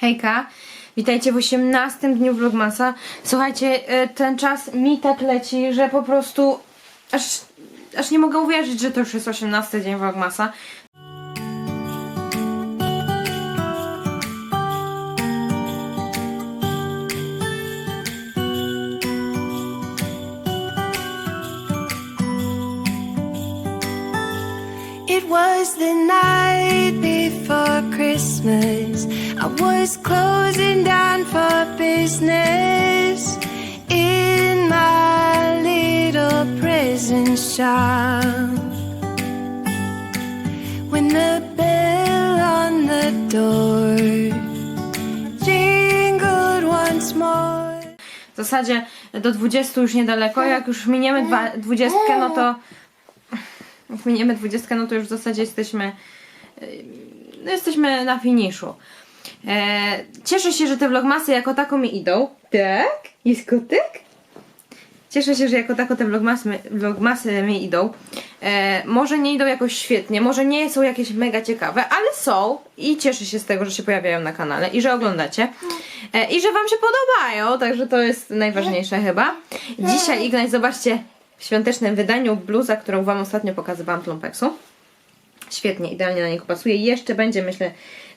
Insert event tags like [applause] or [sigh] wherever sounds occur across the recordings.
Hejka, witajcie w 18 dniu Vlogmasa. Słuchajcie, e, ten czas mi tak leci, że po prostu aż, aż nie mogę uwierzyć, że to już jest 18 dzień Vlogmasa. It was the night before Christmas. I was closing down for business in my little prison shop. When the bell on the door jingled once more. W zasadzie do 20 już niedaleko, jak już miniemy dwa- 20, no to jak miniemy 20, no to już w zasadzie jesteśmy e, no jesteśmy na finiszu. E, cieszę się, że te vlogmasy jako tako mi idą. Tak? Jest kotek? Cieszę się, że jako tako te vlogmasy, vlogmasy mi idą. E, może nie idą jakoś świetnie, może nie są jakieś mega ciekawe, ale są i cieszę się z tego, że się pojawiają na kanale i że oglądacie. E, I że Wam się podobają, także to jest najważniejsze chyba. Dzisiaj Ignać, zobaczcie, w świątecznym wydaniu bluza, którą Wam ostatnio pokazywałam z Lumpeksu. Świetnie, idealnie na niego pasuje. Jeszcze będzie, myślę,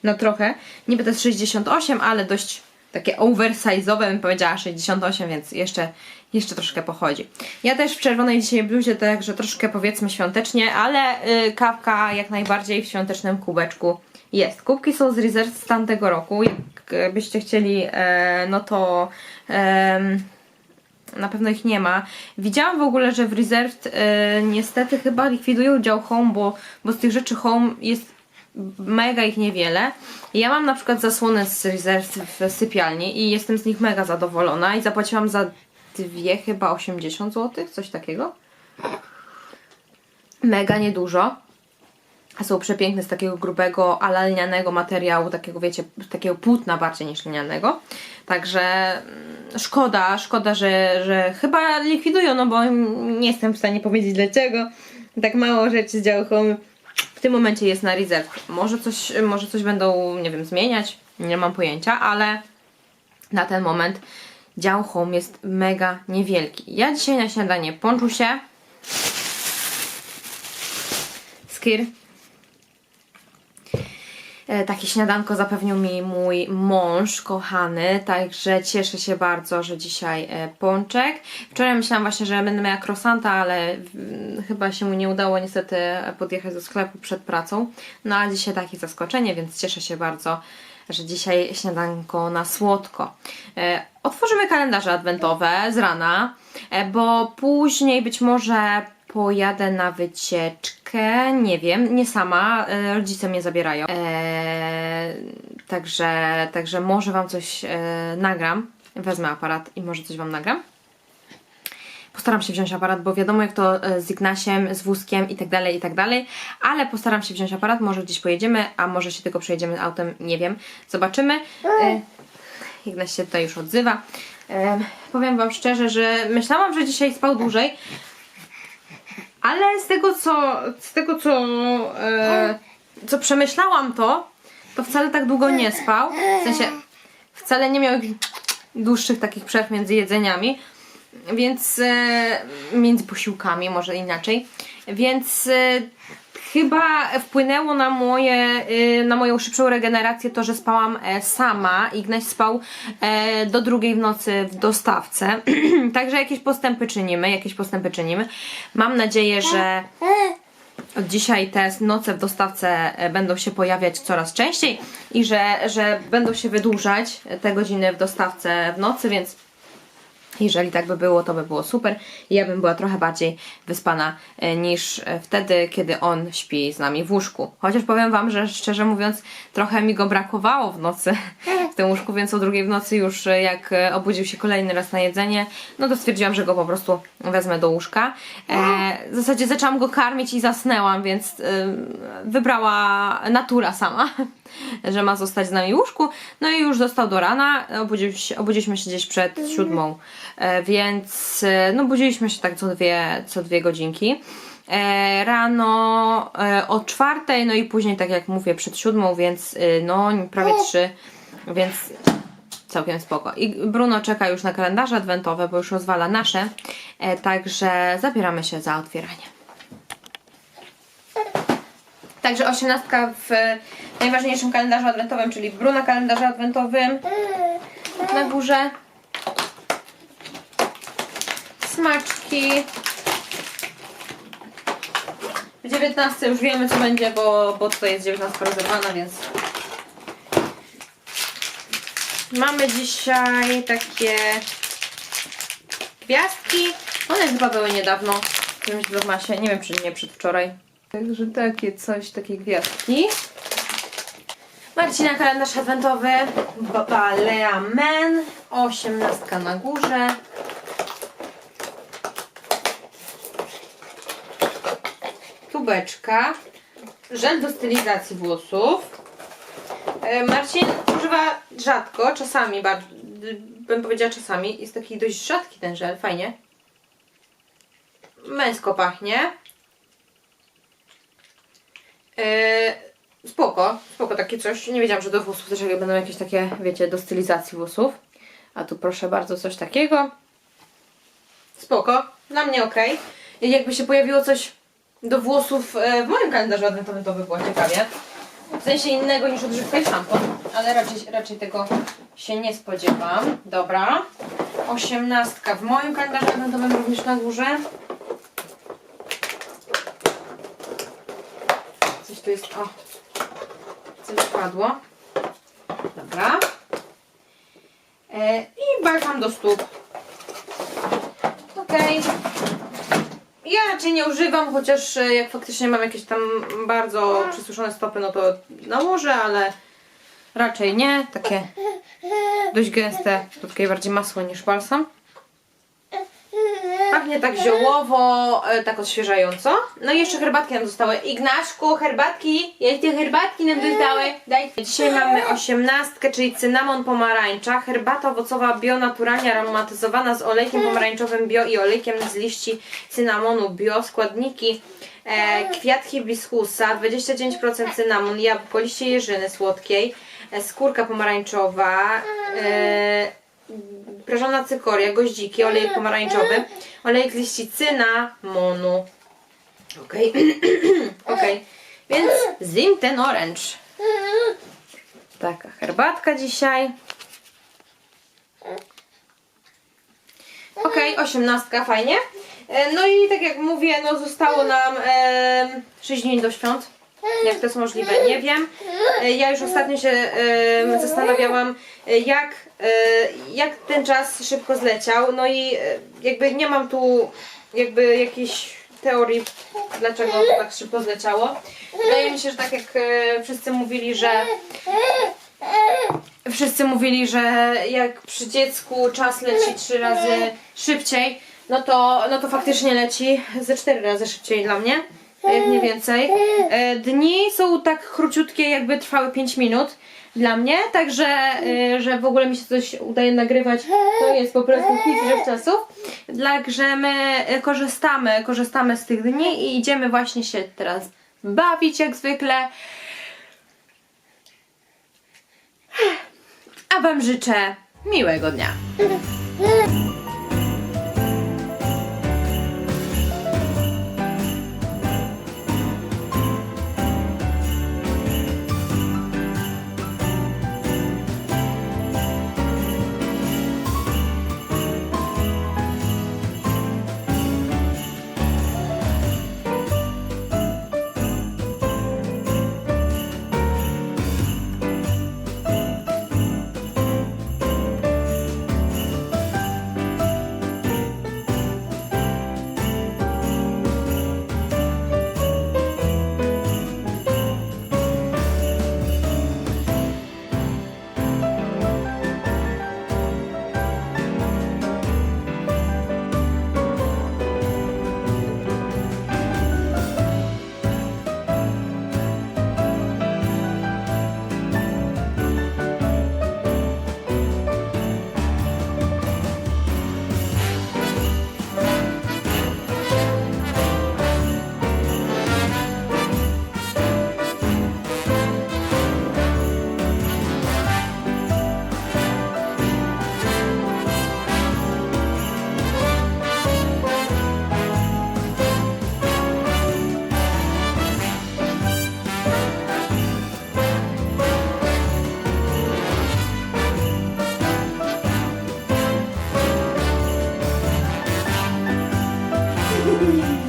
no trochę. Niby to jest 68, ale dość takie oversize'owe, bym powiedziała 68, więc jeszcze, jeszcze troszkę pochodzi. Ja też w czerwonej dzisiaj bluzie, także troszkę powiedzmy świątecznie, ale y, kawka jak najbardziej w świątecznym kubeczku jest. Kubki są z Reserve z tamtego roku. Jak byście chcieli, e, no to... em, na pewno ich nie ma. Widziałam w ogóle, że w Reserved e, niestety chyba likwidują dział Home, bo, bo z tych rzeczy Home jest mega ich niewiele. Ja mam na przykład zasłonę z Reserved w sypialni i jestem z nich mega zadowolona i zapłaciłam za dwie chyba 80 zł, coś takiego. Mega niedużo. Są przepiękne z takiego grubego, ala lnianego materiału, takiego wiecie, takiego płótna bardziej niż lnianego. Także mm, szkoda, szkoda, że, że chyba likwidują, no bo nie jestem w stanie powiedzieć dlaczego. Tak mało rzeczy z działu home w tym momencie jest na reserve. Może coś, może coś będą, nie wiem, zmieniać, nie mam pojęcia, ale na ten moment dział home jest mega niewielki. Ja dzisiaj na śniadanie ponczusie, skir, E, Takie śniadanko zapewnił mi mój mąż kochany, także cieszę się bardzo, że dzisiaj e, pączek. Wczoraj myślałam właśnie, że będę miała krosanta, ale mm, chyba się mu nie udało niestety podjechać do sklepu przed pracą. No a dzisiaj takie zaskoczenie, więc cieszę się bardzo, że dzisiaj śniadanko na słodko. E, Otworzymy kalendarze adwentowe z rana, e, bo później być może pojadę na nie wiem, nie sama, e, rodzice mnie zabierają. E, także, także może Wam coś e, nagram, wezmę aparat i może coś Wam nagram. Postaram się wziąć aparat, bo wiadomo jak to e, z Ignasiem, z wózkiem i tak dalej, i tak dalej, ale postaram się wziąć aparat, może gdzieś pojedziemy, a może się tylko przejedziemy autem, nie wiem, zobaczymy. E, Ignaś się tutaj już odzywa. E, powiem Wam szczerze, że myślałam, że dzisiaj spał dłużej, ale z tego co, z tego co, e, co przemyślałam to, to wcale tak długo nie spał. W sensie wcale nie miał dłuższych takich przerw między jedzeniami, więc e, między posiłkami, może inaczej. Więc e, chyba wpłynęło na moje, e, na moją szybszą regenerację to, że spałam e, sama. Ignaś spał e, do drugiej w nocy w dostawce. [clears throat] Także jakieś postępy czynimy, jakieś postępy czynimy. Mam nadzieję, że od dzisiaj te noce w dostawce e, będą się pojawiać coraz częściej i że, że będą się wydłużać te godziny w dostawce w nocy, więc jeżeli tak by było, to by było super i ja bym była trochę bardziej wyspana e, niż e, wtedy, kiedy on śpi z nami w łóżku. Chociaż powiem Wam, że szczerze mówiąc, trochę mi go brakowało w nocy [laughs] w tym łóżku, więc o drugiej w nocy już e, jak obudził się kolejny raz na jedzenie, no to stwierdziłam, że go po prostu wezmę do łóżka. W zasadzie zaczęłam go karmić i zasnęłam, więc wybrała natura sama, [laughs] że ma zostać z nami w łóżku. No i już został do rana, obudził się, obudziliśmy się gdzieś przed siódmą, e, więc e, no budziliśmy się tak co dwie, co dwie godzinki. E, rano o czwartej, no i później tak jak mówię przed siódmą, więc no prawie trzy więc całkiem spoko. I Bruno czeka już na kalendarze adwentowe, bo już rozwala nasze, także zabieramy się za otwieranie. Także osiemnastka w najważniejszym kalendarzu adwentowym, czyli w Bruna kalendarzu adwentowym na górze. Smaczki. W 19 już wiemy co będzie, bo, bo tutaj jest 19 rozerwana, więc mamy dzisiaj takie gwiazdki. One chyba były niedawno w którymś vlogmasie, nie wiem czy nie przedwczoraj. Także takie coś, takie gwiazdki. Marcina kalendarz adwentowy, Balea Men, 18 na górze. Tubeczka, żel do stylizacji włosów. E, Marcin używa rzadko, czasami, bardzo, bym powiedziała czasami. Jest taki dość rzadki ten żel, fajnie. Męsko pachnie. E, spoko, spoko takie coś. Nie wiedziałam, że do włosów też będą jakieś takie, wiecie, do stylizacji włosów. A tu proszę bardzo coś takiego. Spoko, dla mnie ok. Jakby się pojawiło coś do włosów e, w moim kalendarzu adwentowym, to by było ciekawie. W sensie innego niż odżywka i szampon, ale raczej, raczej tego się nie spodziewam. Dobra. Osiemnastka w moim kalendarzu adwentowym również na górze. Tu jest, o, coś. Dobra. E, I balsam do stóp. Okej. Ja raczej nie używam, chociaż e, jak faktycznie mam jakieś tam bardzo przysuszone stopy, no to nałożę, ale raczej nie. Takie dość gęste, takie bardziej masło niż balsam. Pachnie tak ziołowo, e, tak odświeżająco. No i jeszcze herbatki nam zostały. Ignaszku, herbatki? Jakie herbatki nam zostały? Daj. Dzisiaj mamy osiemnastkę, czyli cynamon pomarańcza. Herbata owocowa bio, naturalnie aromatyzowana z olejkiem pomarańczowym bio i olejkiem z liści cynamonu bio. Składniki e, kwiat hibiskusa, 29% cynamon, jabłko, liście jeżyny słodkiej, e, skórka pomarańczowa, e, prażona cykoria, goździki, olejek pomarańczowy, olejek z liści cynamonu. Okej, [clears throat] okej. Więc zim ten orange. Taka herbatka dzisiaj. Okej, osiemnastka, fajnie. E, No i tak jak mówię, no zostało nam e, 6 dni do świąt. Jak to jest możliwe, nie wiem. E, Ja już ostatnio się zastanawiałam, e, jak, e, jak ten czas szybko zleciał. No i jakby nie mam tu jakby jakiejś teorii, dlaczego to tak szybko zleciało. Wydaje mi się, że tak jak wszyscy mówili, że wszyscy mówili, że jak przy dziecku czas leci trzy razy szybciej, no to, no to faktycznie leci ze cztery razy szybciej dla mnie, jak nie więcej. E, Dni są tak króciutkie, jakby trwały 5 minut dla mnie, także e, że w ogóle mi się coś udaje nagrywać, to jest po prostu kwit czasów. Także my e, korzystamy, korzystamy z tych dni i idziemy właśnie się teraz bawić jak zwykle. A Wam życzę miłego dnia. [laughs]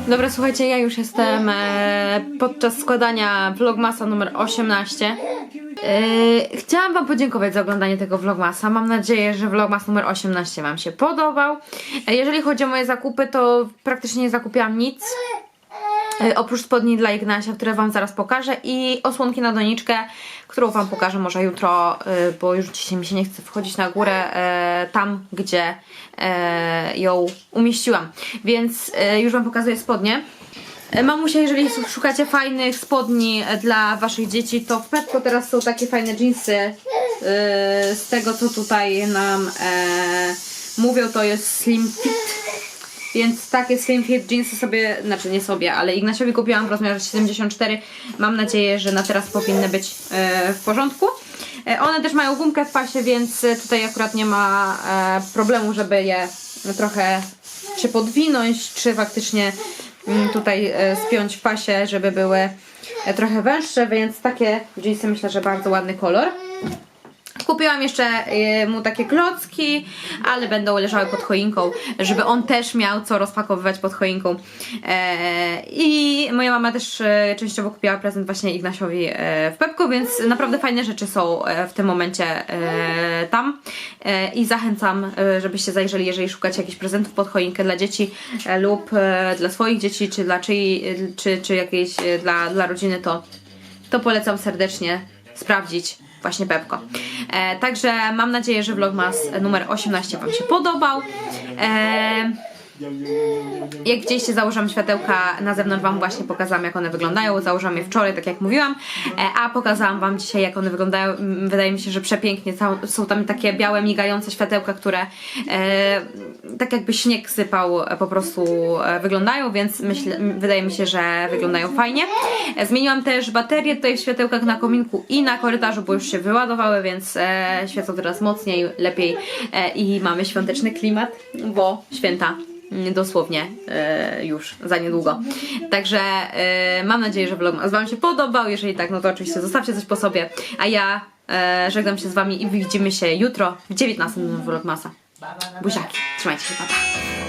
Dobra, słuchajcie, ja już jestem e, podczas składania vlogmasa numer 18. E, chciałam Wam podziękować za oglądanie tego vlogmasa. Mam nadzieję, że vlogmas numer 18 Wam się podobał. E, jeżeli chodzi o moje zakupy, to praktycznie nie zakupiłam nic. E, Oprócz spodni dla Ignasia, które Wam zaraz pokażę i osłonki na doniczkę, którą Wam pokażę może jutro, e, bo już dzisiaj mi się nie chce wchodzić na górę e, tam, gdzie ją umieściłam. Więc już Wam pokazuję spodnie. Mamusia, jeżeli szukacie fajnych spodni dla Waszych dzieci, to w Petco teraz są takie fajne jeansy z tego, co tutaj nam mówią, to jest Slim Fit. Więc takie slim fit jeansy sobie, znaczy nie sobie, ale Ignasiowi kupiłam w rozmiarze 74. Mam nadzieję, że na teraz powinny być e, w porządku. E, one też mają gumkę w pasie, więc e, tutaj akurat nie ma problemu, żeby je trochę czy podwinąć, czy faktycznie mm, tutaj spiąć w pasie, żeby były trochę węższe, więc takie jeansy myślę, że bardzo ładny kolor. Kupiłam jeszcze y, mu takie klocki, ale będą leżały pod choinką, żeby on też miał co rozpakowywać pod choinką. E, I moja mama też e, częściowo kupiła prezent właśnie Ignasiowi e, w Pepko, więc naprawdę fajne rzeczy są e, w tym momencie e, tam. E, I zachęcam, e, żebyście zajrzeli, jeżeli szukacie jakichś prezentów pod choinkę dla dzieci e, lub e, dla swoich dzieci, czy dla czyjej, czy, czy jakiejś e, dla, dla rodziny, to to polecam serdecznie sprawdzić właśnie Pepko. E, także mam nadzieję, że vlogmas numer 18 Wam się podobał. E, jak widzieliście, założyłam światełka na zewnątrz, Wam właśnie pokazałam, jak one wyglądają. Założyłam je wczoraj, tak jak mówiłam, e, a pokazałam Wam dzisiaj, jak one wyglądają. Mm, Wydaje mi się, że przepięknie. Są tam takie białe, migające światełka, które e, tak jakby śnieg sypał, e, po prostu wyglądają, więc wydaje mi się, że wyglądają fajnie. Zmieniłam też baterie tutaj w światełkach na kominku i na korytarzu, bo już się wyładowały, więc świecą teraz mocniej, lepiej i mamy świąteczny klimat, bo święta dosłownie e, już za niedługo. Także e, mam nadzieję, że vlog Wam się podobał. Jeżeli tak, no to oczywiście zostawcie coś po sobie. A ja e, żegnam się z Wami i widzimy się jutro w 19 vlogmasa. Buziaki, trzymajcie się, pa, pa.